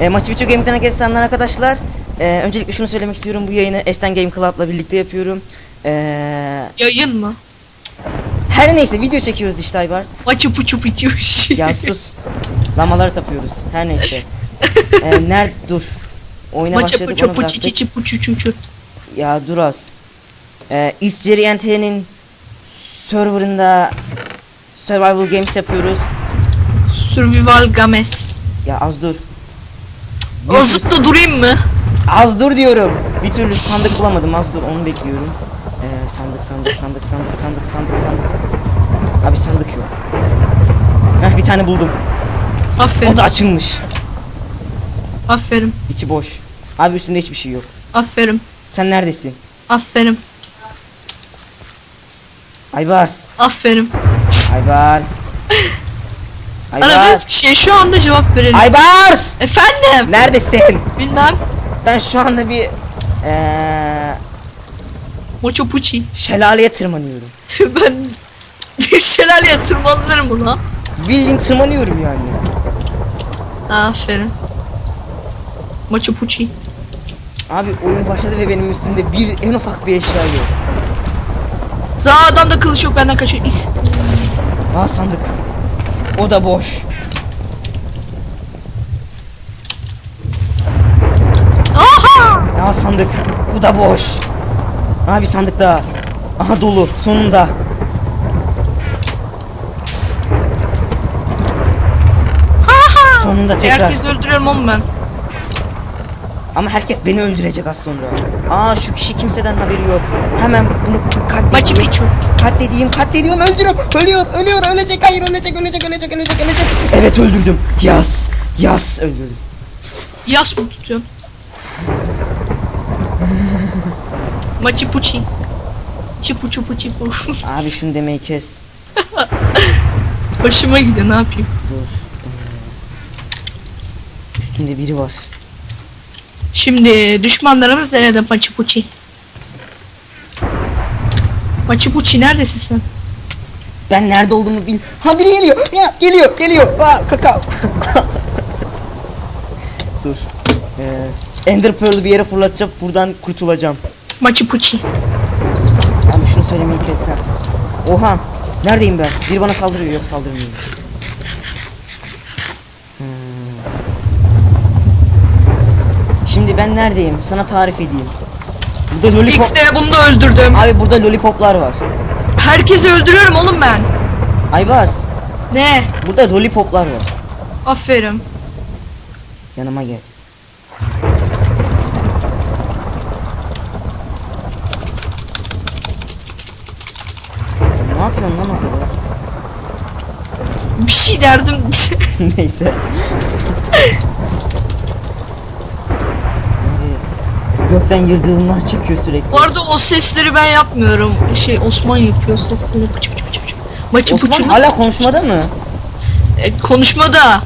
E, Maçı Biço Gaming'den selamlar arkadaşlar. E, öncelikle şunu söylemek istiyorum. Bu yayını Esten Game Club'la birlikte yapıyorum. E, Yayın mı? her neyse video çekiyoruz işte Aybars. Maçı puçu puçu. Ya sus. Lamaları tapıyoruz. Her neyse. E, nerede dur. Oyuna Maçı başladık puçu onu puçu bıraktık. çiçi puçu çuçu. Ya dur az. E, East Jerry NT'nin serverında Survival Games yapıyoruz. Survival Games. Ya az dur. Azıcık da durayım mı? Az dur diyorum. Bir türlü sandık bulamadım. Az dur onu bekliyorum. Ee, sandık sandık sandık sandık sandık sandık sandık. Abi sandık yok. Heh bir tane buldum. O Aferin. da açılmış. Aferin. İçi boş. Abi üstünde hiçbir şey yok. Aferin. Sen neredesin? Aferin. Aybars. Aferin. Aybars. Aradığınız Aybars. kişiye şu anda cevap verelim. Aybars. Efendim. Neredesin? Bilmem. Ben şu anda bir ee, Maçı puçi. şelaleye tırmanıyorum. ben şelaleye tırmanırım mı lan? Bildiğin tırmanıyorum yani. Aferin. Maçı puçi. Abi oyun başladı ve benim üstümde bir en ufak bir eşya yok. Za adamda kılıç yok benden kaçıyor. X. Aa sandık. O da boş. Aha! Aa sandık. Bu da boş. Aa bir sandık daha. Aha dolu. Sonunda. Sonunda tekrar. Herkes öldürüyorum oğlum ben. Ama herkes beni öldürecek az sonra. Aa şu kişi kimseden haberi yok. Hemen bunu Maçı katledeyim. piçu. Katledeyim, katlediyorum, öldürüyorum. Ölüyor, ölüyor, ölecek. Hayır, ölecek, ölecek, ölecek, ölecek, ölecek. Evet öldürdüm. Yas. Yas öldürdüm. Yas mı tutuyorsun? Maçı puçi. Çipu çupu çipu. Abi şunu demeyi kes. Hoşuma gidiyor ne yapayım. Dur. Ee, Üstünde biri var. Şimdi düşmanlarımız nerede Maçı puçi? Maçı puçi neredesin sen? Ben nerede olduğumu bil. Ha biri geliyor. Ya geliyor, geliyor. Aa kakao. Dur. Ee, Ender Pearl'ü bir yere fırlatacağım. Buradan kurtulacağım. Maçı puçi. Abi şunu söylemeyi kes ha. Oha. Neredeyim ben? Biri bana saldırıyor. Yok saldırmıyor. Hmm. Şimdi ben neredeyim? Sana tarif edeyim. Burada lollipop... X'de bunu da öldürdüm. Abi burada lollipoplar var. Herkesi öldürüyorum oğlum ben. Aybars. Ne? Burada lollipoplar var. Aferin. Yanıma gel. Ne yapıyorsun lan orada? Bir şey derdim. Neyse. Abi, Gökten yıldırımlar çekiyor sürekli. Bu arada o sesleri ben yapmıyorum. Şey Osman yapıyor sesleri. Pıçı pıçı pıçı pıçı. Maçı Osman puçu. hala konuşmada mı? E, konuşmada.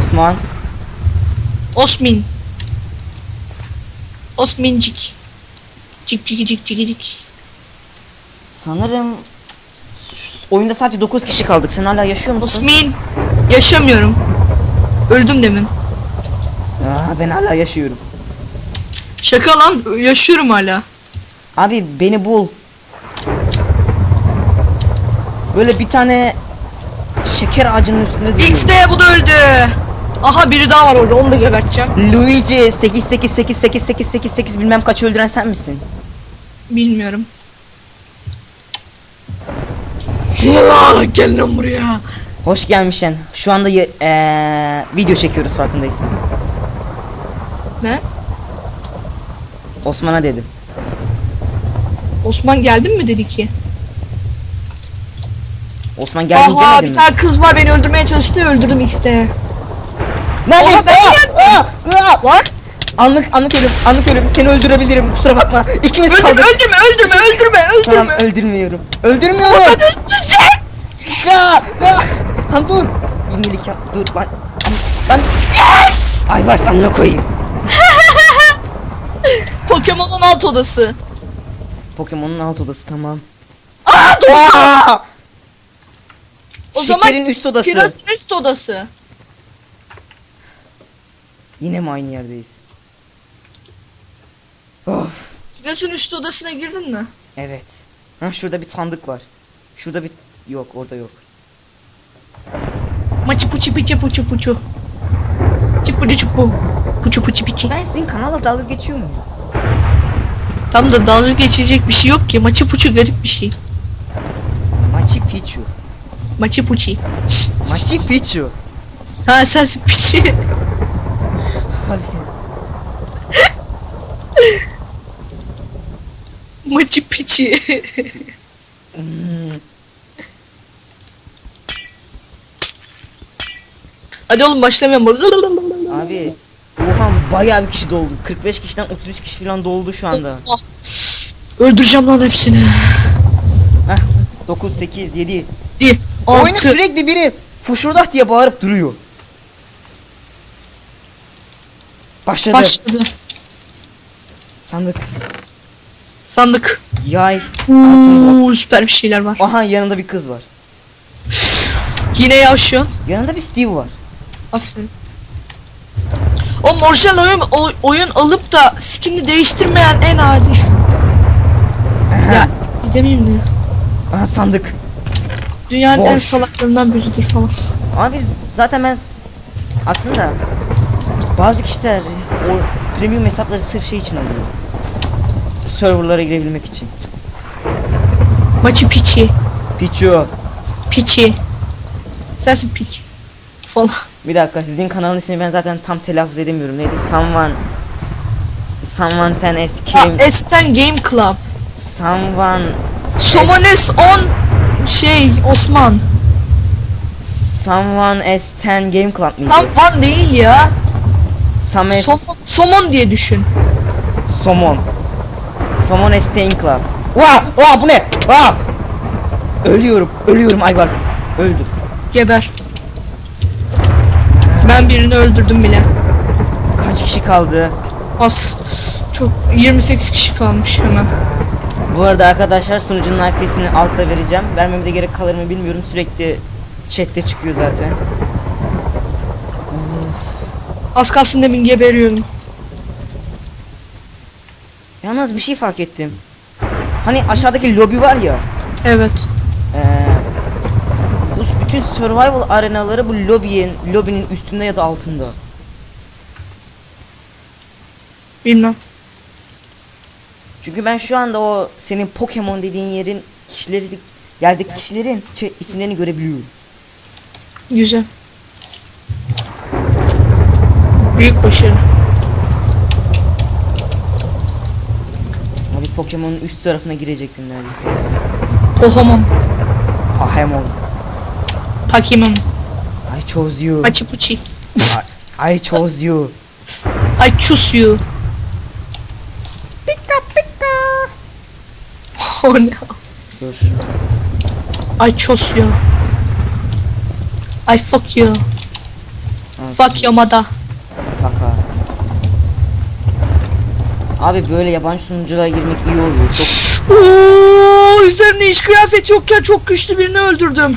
Osman. Osmin. Osmincik. Cik cik cik cik cik. Sanırım oyunda sadece 9 kişi kaldık. Sen hala yaşıyor musun? Osmin. Yaşamıyorum. Öldüm demin. Aa, ben hala yaşıyorum. Şaka lan. Yaşıyorum hala. Abi beni bul. Böyle bir tane şeker ağacının üstünde duruyor. X'de bu da öldü. Aha biri daha var orada onu da geberteceğim. Luigi 88888888 bilmem kaç öldüren sen misin? Bilmiyorum. Gel lan buraya. Hoş gelmişsin. Şu anda ye- eee, video çekiyoruz farkındaysan. Ne? Osman'a dedim. Osman geldin mi dedi ki? Osman geldin Aha demedin bir mi? tane kız var beni öldürmeye çalıştı öldürdüm X'te. Nerede? Oha, ben Aa, aa, aa! Lan Anlık anlık ölüm anlık ölüm seni öldürebilirim kusura bakma İkimiz öldürme kaldık öldürme öldürme öldürme Tamam öldürme. öldürmüyorum Öldürmüyorum Ben öldüreceğim. Ya ya Lan dur yap dur ben Ben Yes! Ay var amına koyayım Pokemon'un alt odası. Pokemon'un alt odası tamam Aa dur. Aa! O zaman Şekerin üst odası. Kirazın üst odası. Yine mi aynı yerdeyiz? Oh, Götün üstü odasına girdin mi? evet. Ha şurada bir sandık var. Şurada bir yok, orada yok. Maçı puçu piçi puçu puçu. Çıpıcı çupu. Puçu puçu piçi. Ben sizin kanala dalga geçiyor muyum? Tam da dalga geçecek bir şey yok ki. Maçı puçu garip bir şey. Machu Picchu. Maçı puçi. Machu Picchu. Ha sensin piçi. Maçı piçi. Hmm. Hadi oğlum başlamayalım. Abi Oha bayağı bir kişi doldu. 45 kişiden 33 kişi falan doldu şu anda. Öldüreceğim lan hepsini. Heh 9 8 7. Di. Oyunda 6. sürekli biri fuşurdak diye bağırıp duruyor. Başladı. Başladı. Sandık. Sandık. Yay. Uuu süper bir şeyler var. Aha yanında bir kız var. Yine yavşıyor. Yanında bir Steve var. Aferin. O orijinal oyun, o- oyun alıp da skin'i değiştirmeyen en adi. Ya gidemeyeyim de. Aha sandık. Dünyanın en Boş. salaklarından biridir falan. Abi zaten ben aslında bazı kişiler o premium hesapları sırf şey için alıyor. Serverlara girebilmek için. Maçı piçi. Pichu. Piçi. Sensin piç. Falan. Bir dakika sizin kanalın ismini ben zaten tam telaffuz edemiyorum. Neydi? Someone Someone ten S Ha, came S10 Game Club. Someone Somones 10 şey Osman. Someone S10 Game Club mıydı? Sampan değil ya. Some Somon, somon diye düşün. Somon Somon S10 Club Vaa! Vaa bu ne? Vaa! Ölüyorum, ölüyorum Aybars. Öldüm. Geber. Ben birini öldürdüm bile. Kaç kişi kaldı? Az. Çok 28 kişi kalmış hemen. Bu arada arkadaşlar sunucunun IP'sini altta vereceğim. Vermeme de gerek kalır mı bilmiyorum. Sürekli chatte çıkıyor zaten. Az kalsın demin geberiyordum. Yalnız bir şey fark ettim. Hani aşağıdaki lobi var ya. Evet. Bu bütün survival arenaları bu lobinin lobinin üstünde ya da altında. Bilmem. Çünkü ben şu anda o senin Pokemon dediğin yerin kişileri yerdeki kişilerin isimlerini görebiliyorum. Güzel. Büyük başarı. Abi Pokemon'un üst tarafına girecektim neredeyse. Pohomon. Pahemon. Pokemon. I chose you. Maçı puçi. I chose you. I choose you. Pika pika. Oh no. Dur. I chose you. I fuck you. Ha, Fuck your mother. Kaka. Abi böyle yabancı sunuculara girmek iyi oluyor. Çok Oo, üzerinde hiç kıyafet yokken çok güçlü birini öldürdüm.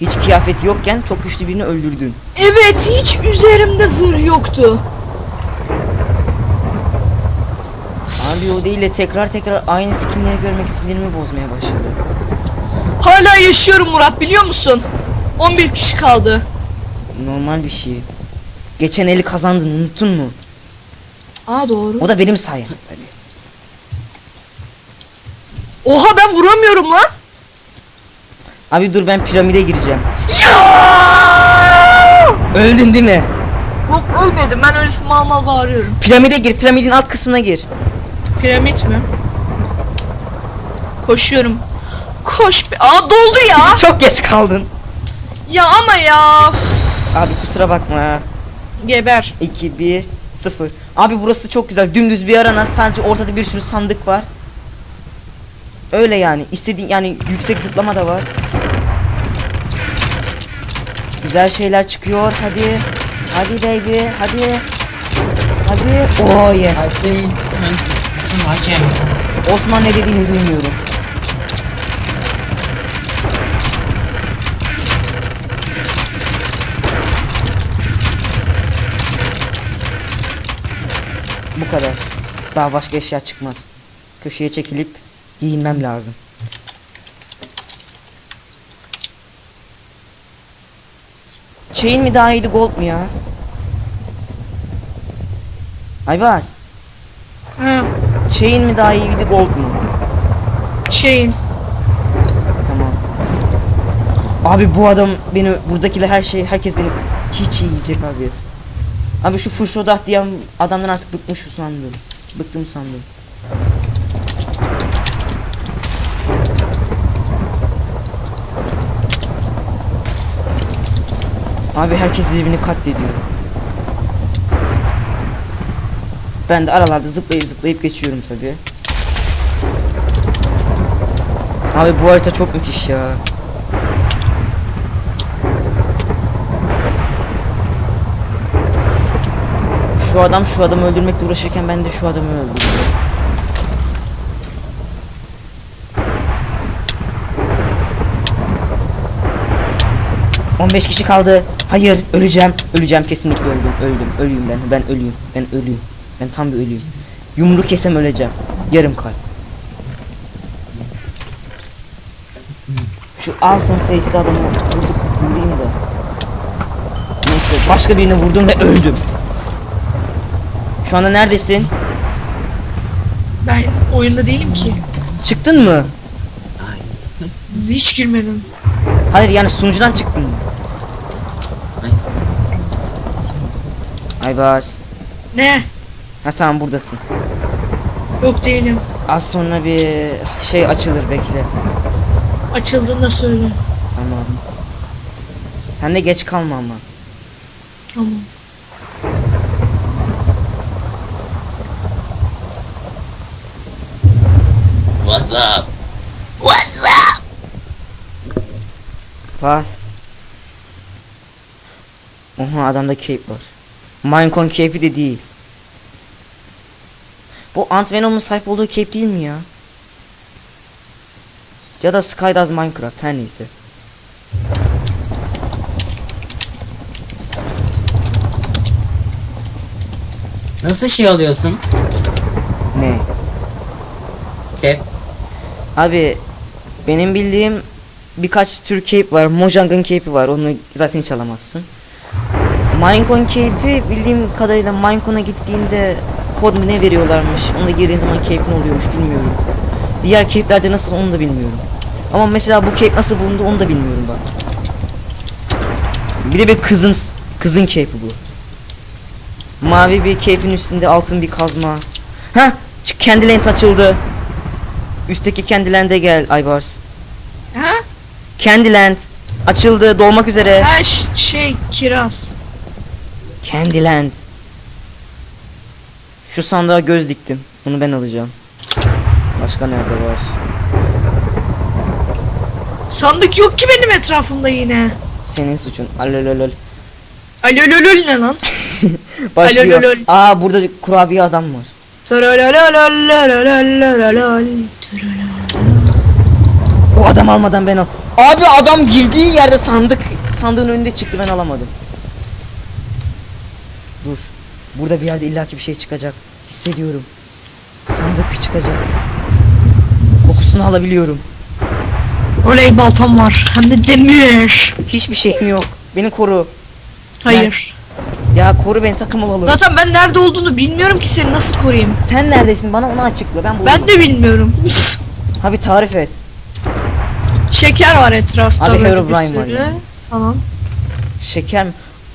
Hiç kıyafet yokken çok güçlü birini öldürdün. Evet hiç üzerimde zırh yoktu. Abi o değil de tekrar tekrar aynı skinleri görmek sinirimi bozmaya başladı. Hala yaşıyorum Murat biliyor musun? 11 kişi kaldı. Normal bir şey. Geçen eli kazandın unuttun mu? Aa doğru. O da benim sayemde tabii. Oha ben vuramıyorum lan. Abi dur ben piramide gireceğim. Öldün değil mi? Yok ölmedim ben öylesi mal mal bağırıyorum. Piramide gir, piramidin alt kısmına gir. Piramit mi? Koşuyorum. Koş be. Aa doldu ya. Çok geç kaldın. ya ama ya. Üf. Abi kusura bakma. Geber. 2 1 0. Abi burası çok güzel. Dümdüz bir arana sadece ortada bir sürü sandık var. Öyle yani. İstediğin yani yüksek zıplama da var. Güzel şeyler çıkıyor. Hadi. Hadi baby. Hadi. Hadi. Oh yes. Osman ne dediğini duymuyorum. Bu kadar. Daha başka eşya çıkmaz. Köşeye çekilip giyinmem lazım. Chain mi daha iyiydi gold mu ya? Aybars. Ha, Chain mi daha iyiydi gold mu? şeyin. Tamam. Abi bu adam beni buradakiler her şey herkes beni hiç iyi yiyecek abi. Abi şu Furşodah diyen adamdan artık bıkmış sandım. Bıktım sandım. Abi herkes birbirini katlediyor. Ben de aralarda zıplayıp zıplayıp geçiyorum tabii. Abi bu harita çok müthiş ya. Şu adam şu adamı öldürmekle uğraşırken ben de şu adamı öldürüyorum. ...15 kişi kaldı. Hayır, öleceğim. Öleceğim, kesinlikle öldüm. Öldüm, ölüyüm ben. Ben ölüyüm. Ben ölüyüm. Ben tam bir ölüyüm. Yumruk kesem öleceğim. Yarım kalp. Şu Arson Face'li adamı vurduk, vurayım da. Neyse, başka birini vurdum ve öldüm. Şu anda neredesin? Ben oyunda değilim ki. Çıktın mı? Hiç girmedim. Hayır yani sunucudan çıktın mı? Nice. Aybars. Ne? Ha tamam buradasın. Yok değilim. Az sonra bir şey açılır bekle. Açıldığında söyle. Tamam. Sen de geç kalma ama. Tamam. What's up? Var. Oha adamda cape var. Minecon cape'i de değil. Bu Ant Venom'un sahip olduğu cape değil mi ya? Ya da Skydoes Minecraft her neyse. Nasıl şey alıyorsun? Ne? Cap. Abi benim bildiğim birkaç tür cape var. Mojang'ın cape'i var. Onu zaten hiç alamazsın. Minecon cape'i bildiğim kadarıyla Minecon'a gittiğinde kod ne veriyorlarmış. Onu da girdiğin zaman cape'in oluyormuş bilmiyorum. Diğer cape'lerde nasıl onu da bilmiyorum. Ama mesela bu cape nasıl bulundu onu da bilmiyorum bak. Bir de bir kızın kızın cape'i bu. Mavi bir cape'in üstünde altın bir kazma. Ha, kendi lent açıldı. Üstteki Candyland'e gel Aybars. Ha? Candyland açıldı dolmak üzere. Ha şey kiraz. Candyland. Şu sandığa göz diktim. Bunu ben alacağım. Başka nerede var? Sandık yok ki benim etrafımda yine. Senin suçun. Alololol. Alololol ne lan? Başlıyor. Alololol. Aa burada kurabiye adam var. O adam almadan ben al. Abi adam girdiği yerde sandık sandığın önünde çıktı ben alamadım. Burada bir yerde illaki bir şey çıkacak. Hissediyorum. Sandık çıkacak. Kokusunu alabiliyorum. Oley baltam var. Hem de demir. Hiçbir şeyim yok. Beni koru. Hayır. Ya koru beni takım olalım. Zaten ben nerede olduğunu bilmiyorum ki seni nasıl koruyayım. Sen neredesin? Bana onu açıkla. Ben. Ben de bilmiyorum. Abi tarif et. Şeker var etrafta Abi bir Herobrine var yani. falan. Şeker mi?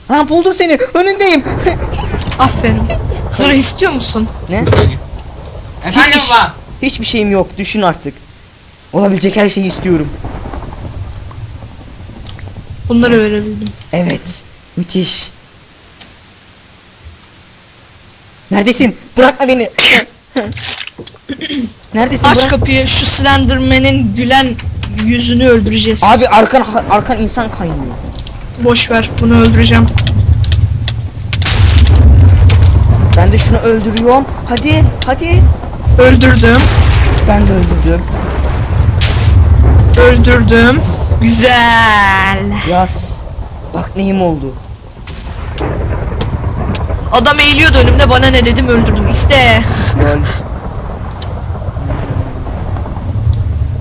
Ha buldum seni. Önündeyim. Aferin. Zırh istiyor musun? ne? Efendim Hiçbir- baba. Hiçbir şeyim yok. Düşün artık. Olabilecek her şeyi istiyorum. Bunları verebildim. Evet. Müthiş. Neredesin? Bırakma beni. Neredesin? Aç Bırak- kapıyı şu Slenderman'in gülen yüzünü öldüreceğiz. Abi arkan arkan insan kaynıyor. Boş ver bunu öldüreceğim. Ben de şunu öldürüyorum. Hadi, hadi. Öldürdüm. Ben de öldürdüm. Öldürdüm. Güzel. Yaz. Bak neyim oldu. Adam eğiliyordu önümde bana ne dedim öldürdüm. İşte.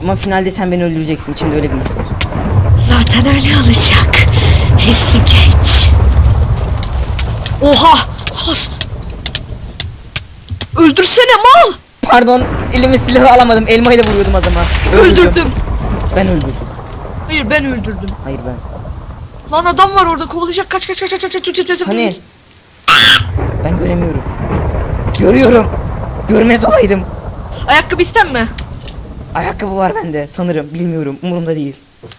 Ama finalde sen beni öldüreceksin. İçimde öyle bir var. Zaten öyle olacak. Hissi geç. Oha! Has. Öldürsene mal! Pardon, elime silahı alamadım. Elma ile vuruyordum adama. Öldürdüm. Öldürdüm. Ben öldürdüm. Hayır ben öldürdüm. Hayır ben. Lan adam var orada kovalayacak kaç kaç kaç kaç kaç kaç kaç Hani? Ben göremiyorum. Görüyorum. Görmez olaydım. Ayakkabı isten mi? Ayakkabı var bende sanırım. Bilmiyorum. Umurumda değil.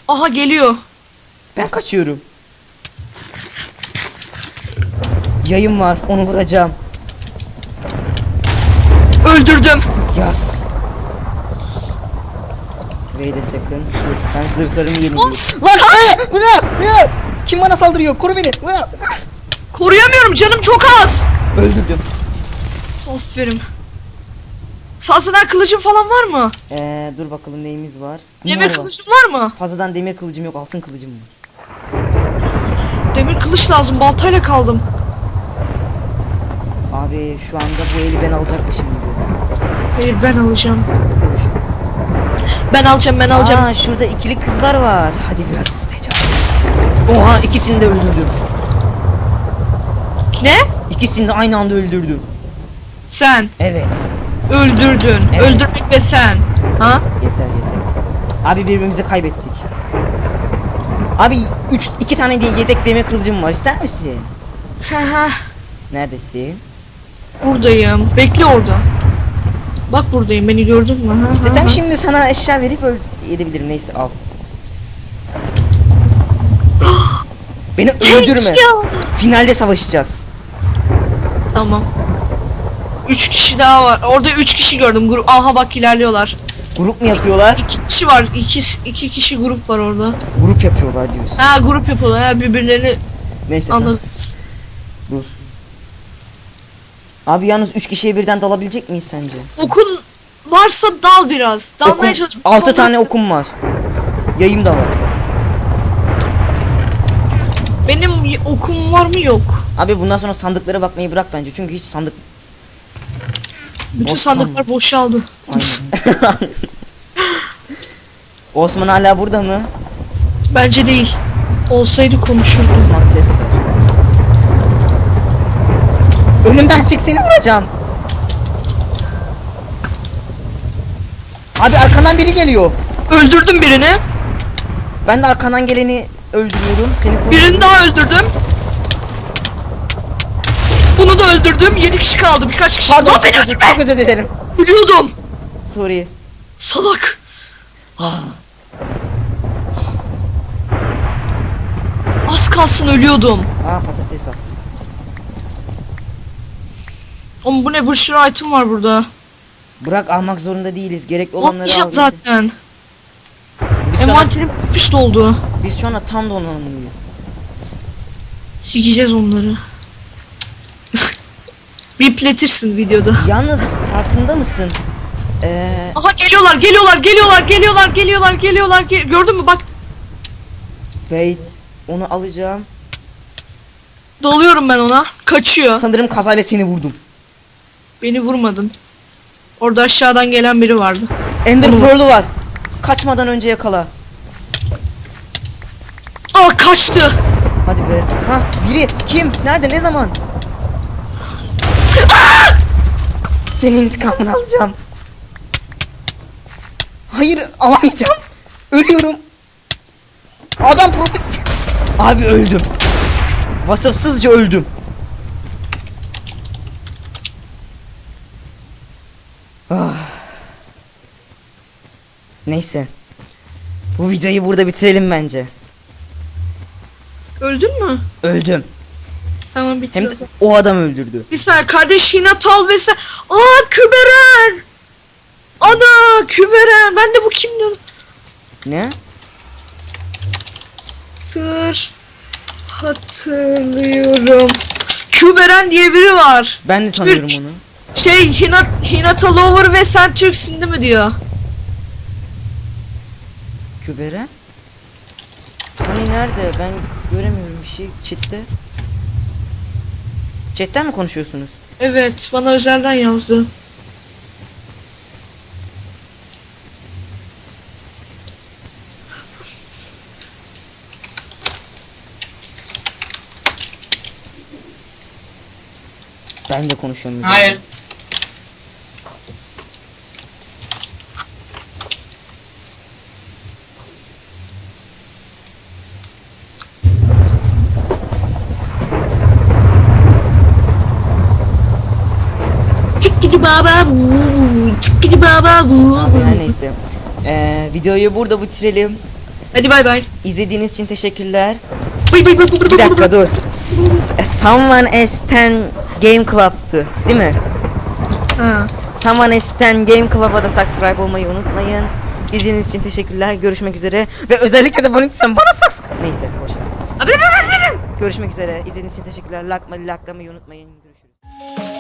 Aha geliyor. Ben kaçıyorum. Yayım var. Onu vuracağım. Öldürdüm. Yaz. Wait a second. Dur, Ben zırhlarımı yeniliyorum. As. Lan hayır! Bu ne? Kim bana saldırıyor? Koru beni. Bu ne? Koruyamıyorum canım çok az. Öldürdüm. Aferin. Fazladan kılıcım falan var mı? Ee, dur bakalım neyimiz var. Demir var. kılıcım var mı? Fazladan demir kılıcım yok. Altın kılıcım var. Demir kılıç lazım baltayla kaldım. Abi şu anda bu eli ben alacakmışım gibi. Hayır ben alacağım. Ben alacağım ben alacağım. Aa şurada ikili kızlar var. Hadi biraz tecavüz. Oha ikisini de öldürdüm. Ne? İkisini de aynı anda öldürdüm. Sen Evet. öldürdün. Evet. Öldürmek ve sen. Ha? Yeter yeter. Abi birbirimizi kaybettik. Abi 3 2 tane diye yedek demir kılıcım var. İster misin? Haha. Neredesin? buradayım. Bekle orada. Bak buradayım. Beni gördün mü? Ha, İstesem ha, ha. şimdi sana eşya verip öl edebilirim. Neyse al. Beni öldürme. Finalde savaşacağız. Tamam. Üç kişi daha var. Orada üç kişi gördüm. Grup. Aha bak ilerliyorlar. Grup mu yapıyorlar? İki kişi var. İki, iki kişi grup var orada. Grup yapıyorlar diyorsun. Ha grup yapıyorlar. Ha birbirlerini Neyse. tamam. anladınız. Dur. Abi yalnız 3 kişiye birden dalabilecek miyiz sence? Okun varsa dal biraz. Dalmaya Okum- çalış. Altı Sonra- tane okum var. Yayım da var. Benim y- okum var mı yok. Abi bundan sonra sandıklara bakmayı bırak bence. Çünkü hiç sandık... Bütün Osman. sandıklar boşaldı. Aynen. Osman hala burada mı? Bence değil. Olsaydı konuşurdum. Osman ses ver. Önümden çık seni vuracağım. Abi arkandan biri geliyor. Öldürdüm birini. Ben de arkandan geleni öldürüyorum. Seni koruyorum. Birini daha öldürdüm. Bunu da öldürdüm. 7 kişi kaldı. Birkaç kişi. Pardon Lan çok beni özür, öldürme. çok özür dilerim. Ölüyordum. Sorry. Salak. Az kalsın ölüyordum. Aa patates al. Oğlum bu ne bir sürü item var burada. Bırak almak zorunda değiliz. Gerekli olanları al. zaten. Biz Envanterim püs doldu. biz şu anda tam donanımlıyız. Sikeceğiz onları. Bipletirsin videoda. Yalnız farkında mısın? Ee, Aha geliyorlar, geliyorlar, geliyorlar, geliyorlar, geliyorlar, geliyorlar. Gel Gördün mü bak wait. Onu alacağım. dalıyorum ben ona. Kaçıyor. Sanırım kazayla seni vurdum. Beni vurmadın. Orada aşağıdan gelen biri vardı. Ender Onu- Pearl'ü var. Kaçmadan önce yakala. Aa kaçtı. Hadi be. Ha biri kim? Nerede? Ne zaman? Senin intikamını alacağım. Hayır alamayacağım. Ölüyorum. Adam profesyonel. Abi öldüm. Vasıfsızca öldüm. Ah. Neyse. Bu videoyu burada bitirelim bence. Öldün mü? Öldüm. Tamam Hem de bitiriyoruz. o adam öldürdü. Bir saniye kardeş Hinatal ve sen... Aa Küberen! Ana Küberen! Ben de bu kimdim? Ne? Sır. Hatırlıyorum. Küberen diye biri var. Ben de tanıyorum onu. Şey Hinat, Hinata Lover ve sen Türksün değil mi diyor. Kübere? Hani nerede? Ben göremiyorum bir şey. Çitte. Chatten mi konuşuyorsunuz? Evet bana özelden yazdı. Ben de konuşuyorum. Hayır. Çık gidi baba bu. Gidi baba bu. Her neyse. Ee, videoyu burada bitirelim. Hadi bay bay. İzlediğiniz için teşekkürler. Bay bay bay bay Bir dakika dur. Someone S10 Game Club'tı değil mi? Ha. Someone S10 Game Club'a da subscribe olmayı unutmayın. İzlediğiniz için teşekkürler. Görüşmek üzere. Ve özellikle de bunu lütfen bana subscribe... Neyse boşver. Görüşmek üzere. İzlediğiniz için teşekkürler. Like, like, unutmayın. Görüşürüz.